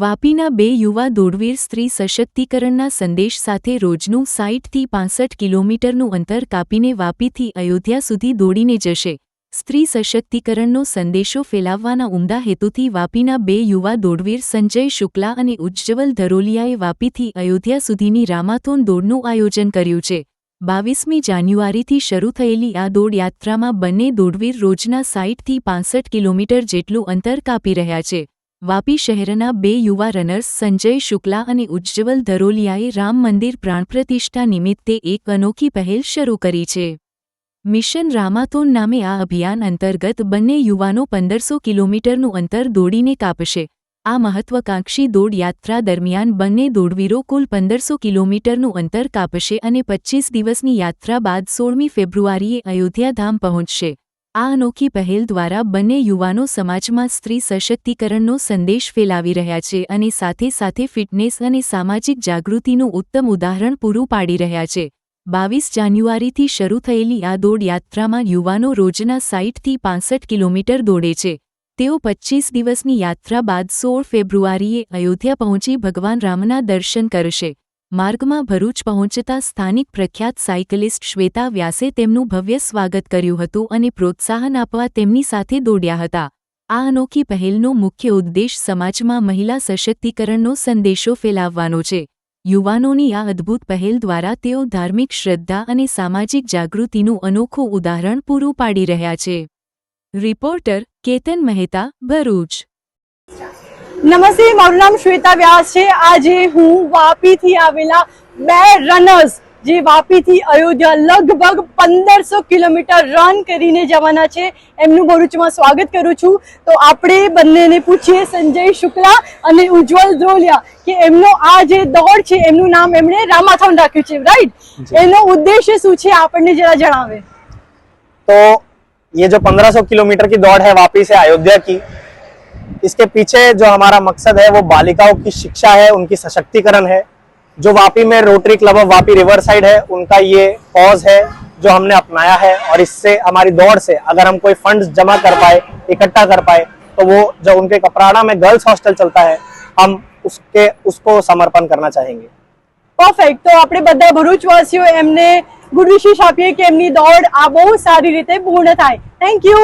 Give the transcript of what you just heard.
વાપીના બે યુવા દોડવીર સ્ત્રી સશક્તિકરણના સંદેશ સાથે રોજનું સાઈઠથી પાંસઠ કિલોમીટરનું અંતર કાપીને વાપીથી અયોધ્યા સુધી દોડીને જશે. સ્ત્રી સશક્તિકરણનો સંદેશો ફેલાવવાના ઉમદા હેતુથી વાપીના બે યુવા દોડવીર સંજય શુક્લા અને ઉજ્જવલ ધરોલિયાએ વાપીથી અયોધ્યા સુધીની રામાથોન દોડનું આયોજન કર્યું છે. બાવીસમી જાન્યુઆરીથી શરૂ થયેલી આ દોડ યાત્રામાં બંને દોડવીર રોજના સાઈઠથી પાંસઠ કિલોમીટર જેટલું અંતર કાપી રહ્યા છે. વાપી શહેરના બે યુવા રનર્સ સંજય શુક્લા અને ઉજ્જવલ ધરોલિયાએ રામ મંદિર પ્રાણપ્રતિષ્ઠા નિમિત્તે એક અનોખી પહેલ શરૂ કરી છે. મિશન રામાથોન નામે આ અભિયાન અંતર્ગત બંને યુવાનો પંદરસો કિલોમીટરનું અંતર દોડીને કાપશે. આ મહત્વાકાંક્ષી દોડ યાત્રા દરમિયાન બંને દોડવીરો કુલ પંદરસો કિલોમીટરનું અંતર કાપશે અને પચ્ચીસ દિવસની યાત્રા બાદ સોળમી ફેબ્રુઆરીએ અયોધ્યાધામ પહોંચશે. આ અનોખી પહેલ દ્વારા બંને યુવાનો સમાજમાં સ્ત્રી સશક્તિકરણનો સંદેશ ફેલાવી રહ્યા છે અને સાથે સાથે ફિટનેસ અને સામાજિક જાગૃતિનું ઉત્તમ ઉદાહરણ પૂરું પાડી રહ્યા છે. બાવીસ જાન્યુઆરીથી શરૂ થયેલી આ દોડ યાત્રામાં યુવાનો રોજના સાઈઠથી પાંસઠ કિલોમીટર દોડે છે. તેઓ પચ્ચીસ દિવસની યાત્રા બાદ સોળ ફેબ્રુઆરીએ અયોધ્યા પહોંચી ભગવાન રામના દર્શન કરશે. માર્ગમાં ભરૂચ પહોંચતા સ્થાનિક પ્રખ્યાત સાયકલિસ્ટ શ્વેતા વ્યાસે તેમનું ભવ્ય સ્વાગત કર્યું હતું અને પ્રોત્સાહન આપવા તેમની સાથે દોડ્યા હતા. આ અનોખી પહેલનો મુખ્ય ઉદ્દેશ સમાજમાં મહિલા સશક્તિકરણનો સંદેશો ફેલાવવાનો છે. યુવાનોની આ અદ્ભુત પહેલ દ્વારા તેઓ ધાર્મિક શ્રદ્ધા અને સામાજિક જાગૃતિનું અનોખું ઉદાહરણ પૂરું પાડી રહ્યા છે. રિપોર્ટર કેતન મહેતા, ભરૂચ. નમસ્તે મારું નામ શ્વેતા વ્યાસ છે આજે હું વાપીથી આવેલા બે રનર્સ જે વાપીથી અયોધ્યા લગભગ પંદરસો કિલોમીટર રન કરીને જવાના છે એમનું ભરૂચમાં સ્વાગત કરું છું તો આપણે બંનેને પૂછીએ સંજય શુક્લા અને ઉજ્જવલ ધ્રોલિયા કે એમનો આ જે દોડ છે એમનું નામ એમણે રામાથોન રાખ્યું છે રાઈટ એનો ઉદ્દેશ્ય શું છે આપણને જરા જણાવે तो ये जो 1500 किलोमीटर की दौड़ है वापी से अयोध्या की इसके पीछे जो हमारा मकसद है वो बालिकाओं की शिक्षा है उनकी सशक्तिकरण है जो वापी में Rotary club of Vapi riverside है उनका ये कॉज है जो हमने अपनाया है और इससे हमारी दौड़ से अगर हम कोई फंड्स जमा कर पाए इकट्ठा कर पाए तो वो जो उनके कपराड़ा में गर्ल्स हॉस्टल चलता है हम उसके उसको समर्पण करना चाहेंगे પરફેક્ટ તો આપણે બધા ભરૂચવાસીઓ એમને ગુડ વિશેષ આપીએ કે એમની દોડ આ બહુ સારી રીતે પૂર્ણ થાય થેન્ક યુ